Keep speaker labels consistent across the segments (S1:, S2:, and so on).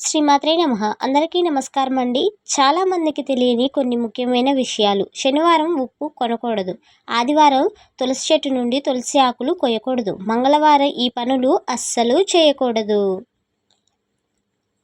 S1: శ్రీమాత్రే నమ. అందరికీ నమస్కారం అండి. చాలామందికి తెలియని కొన్ని ముఖ్యమైన విషయాలు. శనివారం ఉప్పు కొనకూడదు. ఆదివారం తులసి చెట్టు నుండి తులసి ఆకులు కొయ్యకూడదు. మంగళవారం ఈ పనులు అస్సలు చేయకూడదు.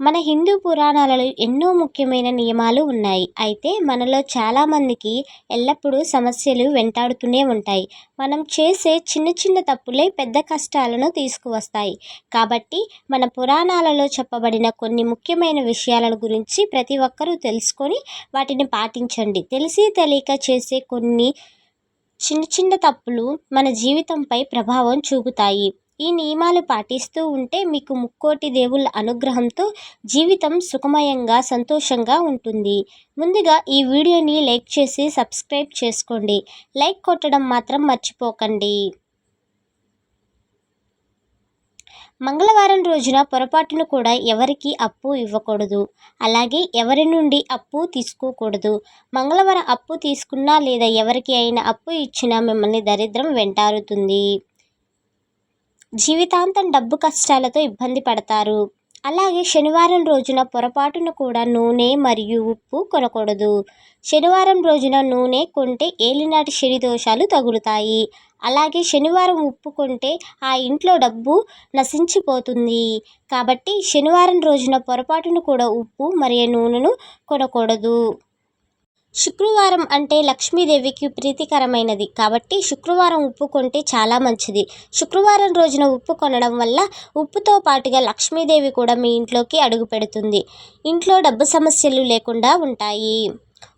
S1: మన హిందూ పురాణాలలో ఎన్నో ముఖ్యమైన నియమాలు ఉన్నాయి. అయితే మనలో చాలామందికి ఎల్లప్పుడూ సమస్యలు వెంటాడుతూనే ఉంటాయి. మనం చేసే చిన్న చిన్న తప్పులే పెద్ద కష్టాలను తీసుకువస్తాయి. కాబట్టి మన పురాణాలలో చెప్పబడిన కొన్ని ముఖ్యమైన విషయాల గురించి ప్రతి ఒక్కరూ తెలుసుకొని వాటిని పాటించండి. తెలిసి తెలియక చేసే కొన్ని చిన్న చిన్న తప్పులు మన జీవితంపై ప్రభావం చూపుతాయి. ఈ నియమాలు పాటిస్తూ ఉంటే మీకు ముక్కోటి దేవుళ్ళ అనుగ్రహంతో జీవితం సుఖమయంగా సంతోషంగా ఉంటుంది. ముందుగా ఈ వీడియోని లైక్ చేసి సబ్స్క్రైబ్ చేసుకోండి. లైక్ కొట్టడం మాత్రం మర్చిపోకండి. మంగళవారం రోజున పొరపాటును కూడా ఎవరికి అప్పు ఇవ్వకూడదు. అలాగే ఎవరి నుండి అప్పు తీసుకోకూడదు. మంగళవారం అప్పు తీసుకున్నా లేదా ఎవరికి అయినా అప్పు ఇచ్చినా మిమ్మల్ని దరిద్రం వెంటారుతుంది జీవితాంతం డబ్బు కష్టాలతో ఇబ్బంది పడతారు. అలాగే శనివారం రోజున పొరపాటున కూడా నూనె మరియు ఉప్పు కొనకూడదు. శనివారం రోజున నూనె కొంటే ఏలినాటి శని దోషాలు తగులుతాయి. అలాగే శనివారం ఉప్పు కొంటే ఆ ఇంట్లో డబ్బు నశించిపోతుంది. కాబట్టి శనివారం రోజున పొరపాటున కూడా ఉప్పు మరియు నూనెను కొనకూడదు. శుక్రవారం అంటే లక్ష్మీదేవికి ప్రీతికరమైనది. కాబట్టి శుక్రవారం ఉప్పు కొంటే చాలా మంచిది. శుక్రవారం రోజున ఉప్పు కొనడం వల్ల ఉప్పుతో పాటుగా లక్ష్మీదేవి కూడా మీ ఇంట్లోకి అడుగు పెడుతుంది. ఇంట్లో డబ్బు సమస్యలు లేకుండా ఉంటాయి.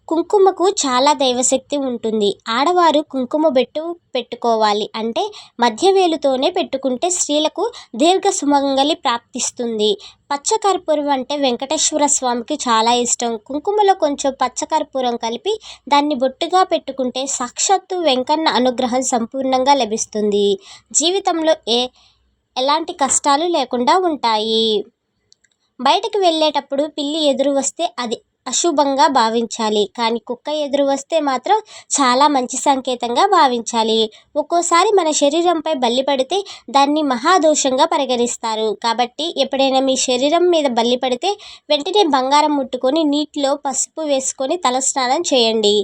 S1: కుంకుమకు చాలా దైవశక్తి ఉంటుంది. ఆడవారు కుంకుమ బెట్టు పెట్టుకోవాలి అంటే మధ్యవేలుతోనే పెట్టుకుంటే స్త్రీలకు దీర్ఘ సుమంగలి ప్రాప్తిస్తుంది. పచ్చకర్పూరం అంటే వెంకటేశ్వర స్వామికి చాలా ఇష్టం. కుంకుమలో కొంచెం పచ్చకర్పూరం కలిపి దాన్ని బొట్టుగా పెట్టుకుంటే సాక్షాత్తు వెంకన్న అనుగ్రహం సంపూర్ణంగా లభిస్తుంది. జీవితంలో ఏ ఎలాంటి కష్టాలు లేకుండా ఉంటాయి. బయటకు వెళ్ళేటప్పుడు పిల్లి ఎదురు వస్తే అది అశుభంగా భావించాలి. కానీ కుక్క ఎదురు వస్తే మాత్రం చాలా మంచి సంకేతంగా భావించాలి. ఒక్కోసారి మన శరీరంపై బల్లి పడితే దాన్ని మహాదోషంగా పరిగణిస్తారు. కాబట్టి ఎప్పుడైనా మీ శరీరం మీద బల్లి పడితే వెంటనే బంగారం ముట్టుకొని నీటిలో పసుపు వేసుకొని తలస్నానం చేయండి.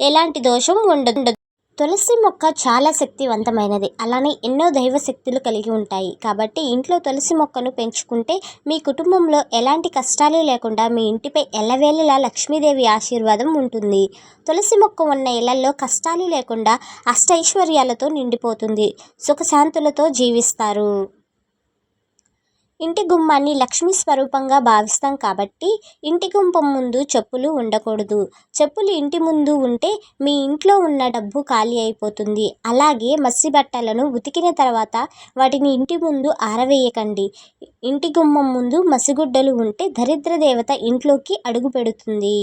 S1: ఎలాంటి దోషం ఉండదు తులసి మొక్క చాలా శక్తివంతమైనది. అలానే ఎన్నో దైవ శక్తులు కలిగి ఉంటాయి. కాబట్టి ఇంట్లో తులసి మొక్కను పెంచుకుంటే మీ కుటుంబంలో ఎలాంటి కష్టాలు లేకుండా మీ ఇంటిపై ఎల్లవేళలా లక్ష్మీదేవి ఆశీర్వాదం ఉంటుంది. తులసి మొక్క ఉన్న ఇళ్ళలో కష్టాలు లేకుండా అష్టైశ్వర్యాలతో నిండిపోతుంది. సుఖశాంతులతో జీవిస్తారు. ఇంటి గుమ్మాన్ని లక్ష్మీ స్వరూపంగా భావిస్తాం కాబట్టి ఇంటి గుంపం ముందు చెప్పులు ఉండకూడదు. చెప్పులు ఇంటి ముందు ఉంటే మీ ఇంట్లో ఉన్న డబ్బు ఖాళీ అయిపోతుంది. అలాగే మసి బట్టలను ఉతికిన తర్వాత వాటిని ఇంటి ముందు ఆరవేయకండి. ఇంటి గుమ్మం ముందు మసిగుడ్డలు ఉంటే దరిద్ర దేవత ఇంట్లోకి అడుగు పెడుతుంది.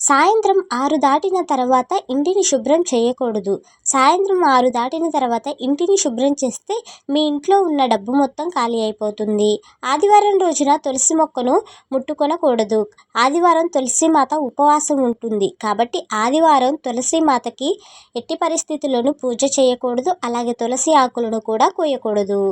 S1: సాయంత్రం ఆరు దాటిన తర్వాత ఇంటిని శుభ్రం చేయకూడదు. సాయంత్రం ఆరు దాటిన తర్వాత ఇంటిని శుభ్రం చేస్తే మీ ఇంట్లో ఉన్న డబ్బు మొత్తం ఖాళీ అయిపోతుంది. ఆదివారం రోజున తులసి మొక్కను ముట్టుకొనకూడదు. ఆదివారం తులసి మాత ఉపవాసం ఉంటుంది. కాబట్టి ఆదివారం తులసి మాతకి ఎట్టి పరిస్థితుల్లోనూ పూజ చేయకూడదు. అలాగే తులసి ఆకులను కూడా కోయకూడదు.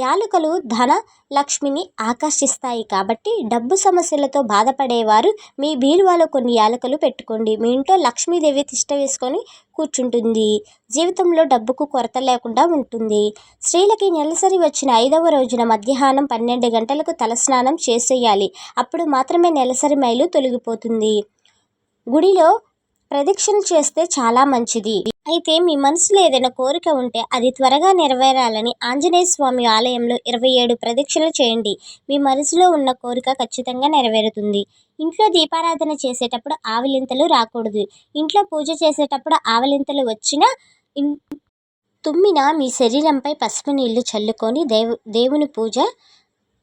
S1: యాలకులు ధన లక్ష్మిని ఆకర్షిస్తాయి కాబట్టి డబ్బు సమస్యలతో బాధపడేవారు మీ బీరువాలో కొన్ని యాలకులు పెట్టుకోండి. మీ ఇంట్లో లక్ష్మీదేవి తిష్ట వేసుకొని కూర్చుంటుంది. జీవితంలో డబ్బుకు కొరత లేకుండా ఉంటుంది. స్త్రీలకి నెలసరి వచ్చిన ఐదవ రోజున మధ్యాహ్నం పన్నెండు గంటలకు తలస్నానం చేసేయాలి. అప్పుడు మాత్రమే నెలసరి మైలు తొలగిపోతుంది. గుడిలో ప్రదక్షిణ చేస్తే చాలా మంచిది. అయితే మీ మనసులో ఏదైనా కోరిక ఉంటే అది త్వరగా నెరవేరాలని ఆంజనేయ స్వామి ఆలయంలో ఇరవై ఏడు ప్రదక్షిణలు చేయండి. మీ మనసులో ఉన్న కోరిక ఖచ్చితంగా నెరవేరుతుంది. ఇంట్లో దీపారాధన చేసేటప్పుడు ఆవలింతలు రాకూడదు. ఇంట్లో పూజ చేసేటప్పుడు ఆవలింతలు వచ్చినా తుమ్మిన మీ శరీరంపై పసుపు నీళ్ళు చల్లుకొని దేవు దేవుని పూజ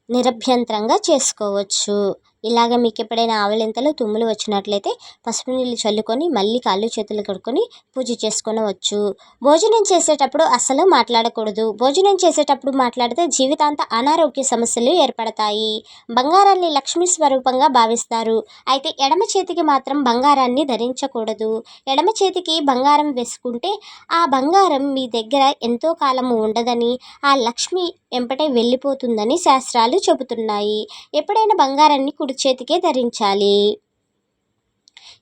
S1: నిరభ్యంతరంగా చేసుకోవచ్చు. ఇలాగ మీకు ఎప్పుడైనా ఆవలింతలు తుమ్ములు వచ్చినట్లయితే పసుపు నీళ్ళు చల్లుకొని మళ్ళీ కాళ్ళు చేతులు కడుక్కొని పూజ చేసుకునవచ్చు. భోజనం చేసేటప్పుడు అస్సలు మాట్లాడకూడదు. భోజనం చేసేటప్పుడు మాట్లాడితే జీవితాంత అనారోగ్య సమస్యలు ఏర్పడతాయి. బంగారాన్ని లక్ష్మీ స్వరూపంగా భావిస్తారు. అయితే ఎడమ చేతికి మాత్రం బంగారాన్ని ధరించకూడదు. ఎడమ చేతికి బంగారం వేసుకుంటే ఆ బంగారం మీ దగ్గర ఎంతో కాలము ఉండదని ఆ లక్ష్మి వెంపటే వెళ్ళిపోతుందని శాస్త్రాలు చెబుతున్నాయి. ఎప్పుడైనా బంగారాన్ని కుడి చేతికే ధరించాలి.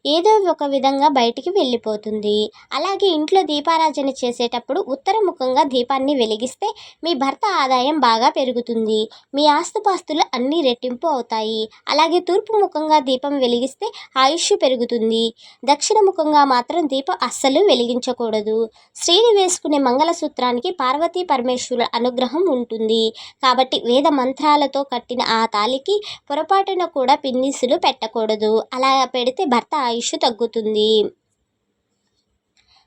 S1: ఏదో ఒక విధంగా బయటికి వెళ్ళిపోతుంది. అలాగే ఇంట్లో దీపారాజన చేసేటప్పుడు ఉత్తరముఖంగా దీపాన్ని వెలిగిస్తే మీ భర్త ఆదాయం బాగా పెరుగుతుంది. మీ ఆస్తుపాస్తులు అన్నీ రెట్టింపు అవుతాయి. అలాగే తూర్పు ముఖంగా దీపం వెలిగిస్తే ఆయుష్ పెరుగుతుంది. దక్షిణ ముఖంగా మాత్రం దీపం అస్సలు వెలిగించకూడదు. శ్రీని వేసుకునే మంగళసూత్రానికి పార్వతీ పరమేశ్వరుల అనుగ్రహం ఉంటుంది. కాబట్టి వేద మంత్రాలతో కట్టిన ఆ తాలికి పొరపాటున కూడా పిన్నిసులు పెట్టకూడదు. అలా పెడితే భర్త ఆయుష్ తగ్గుతుంది.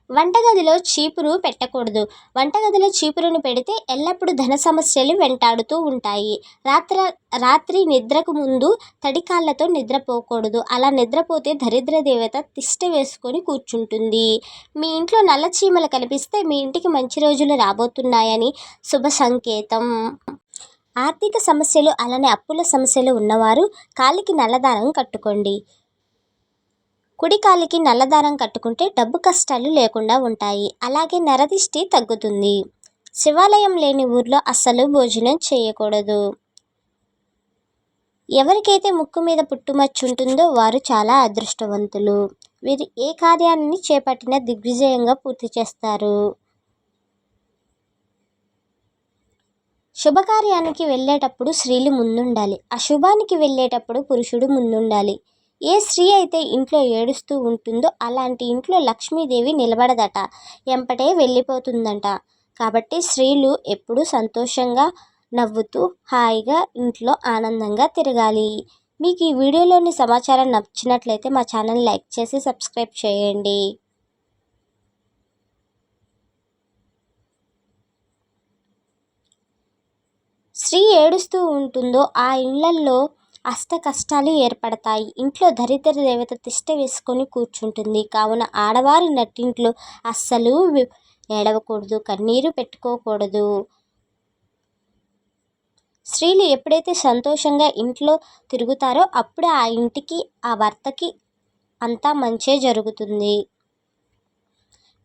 S1: వంటగదిలో చీపురు పెట్టకూడదు. వంటగదిలో చీపురును పెడితే ఎల్లప్పుడూ ధన సమస్యలు వెంటాడుతూ ఉంటాయి. రాత్ర రాత్రి నిద్రకు ముందు తడి కాళ్ళతో నిద్రపోకూడదు. అలా నిద్రపోతే దరిద్ర దేవత తిష్ట వేసుకొని కూర్చుంటుంది. మీ ఇంట్లో నల్ల చీమలు కనిపిస్తే మీ ఇంటికి మంచి రోజులు రాబోతున్నాయని శుభ సంకేతం. ఆర్థిక సమస్యలు అలానే అప్పుల సమస్యలు ఉన్నవారు కాలికి నల్లదారం కట్టుకోండి. కుడి కాలికి నల్లదారం కట్టుకుంటే డబ్బు కష్టాలు లేకుండా ఉంటాయి. అలాగే నరదిష్టి తగ్గుతుంది. శివాలయం లేని ఊర్లో అస్సలు భోజనం చేయకూడదు. ఎవరికైతే ముక్కు మీద పుట్టుమచ్చు ఉంటుందో వారు చాలా అదృష్టవంతులు. వీరు ఏ కార్యాన్ని చేపట్టినా దిగ్విజయంగా పూర్తి చేస్తారు. శుభకార్యానికి వెళ్ళేటప్పుడు స్త్రీలు ముందుండాలి. అశుభానికి వెళ్ళేటప్పుడు పురుషుడు ముందుండాలి. ఏ స్త్రీ అయితే ఇంట్లో ఏడుస్తూ ఉంటుందో అలాంటి ఇంట్లో లక్ష్మీదేవి నిలబడదట ఎంపటే వెళ్ళిపోతుందంట. కాబట్టి స్త్రీలు ఎప్పుడూ సంతోషంగా నవ్వుతూ హాయిగా ఇంట్లో ఆనందంగా తిరగాలి. మీకు ఈ వీడియోలోని సమాచారం నచ్చినట్లయితే మా ఛానల్ లైక్ చేసి సబ్స్క్రైబ్ చేయండి. స్త్రీ ఏడుస్తూ ఉంటుందో ఆ ఇళ్ళల్లో అష్ట కష్టాలు ఏర్పడతాయి. ఇంట్లో దరిద్ర దేవత తిష్ట వేసుకొని కూర్చుంటుంది. కావున ఆడవారు నట్టింట్లో అస్సలు ఏడవకూడదు కన్నీరు పెట్టుకోకూడదు. స్త్రీలు ఎప్పుడైతే సంతోషంగా ఇంట్లో తిరుగుతారో అప్పుడే ఆ ఇంటికి ఆ భర్తకి అంతా మంచే జరుగుతుంది.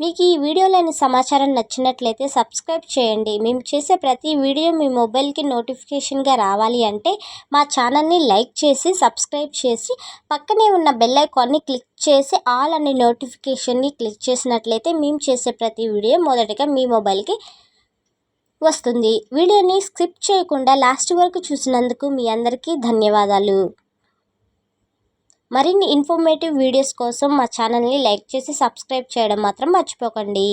S1: మీకు ఈ వీడియోలోని సమాచారం నచ్చినట్లయితే సబ్స్క్రైబ్ చేయండి. మేము చేసే ప్రతి వీడియో మీ మొబైల్కి నోటిఫికేషన్గా రావాలి అంటే మా ఛానల్ని లైక్ చేసి సబ్స్క్రైబ్ చేసి పక్కనే ఉన్న బెల్ ఐకాన్ని క్లిక్ చేసి ఆల్ అనే నోటిఫికేషన్ని క్లిక్ చేసినట్లయితే మేము చేసే ప్రతి వీడియో మొదటగా మీ మొబైల్కి వస్తుంది. వీడియోని స్కిప్ చేయకుండా లాస్ట్ వరకు చూసినందుకు మీ అందరికీ ధన్యవాదాలు. మరిన్ని ఇన్ఫర్మేటివ్ వీడియోస్ కోసం మా ఛానల్ని లైక్ చేసి సబ్స్క్రైబ్ చేయడం మాత్రం మర్చిపోకండి.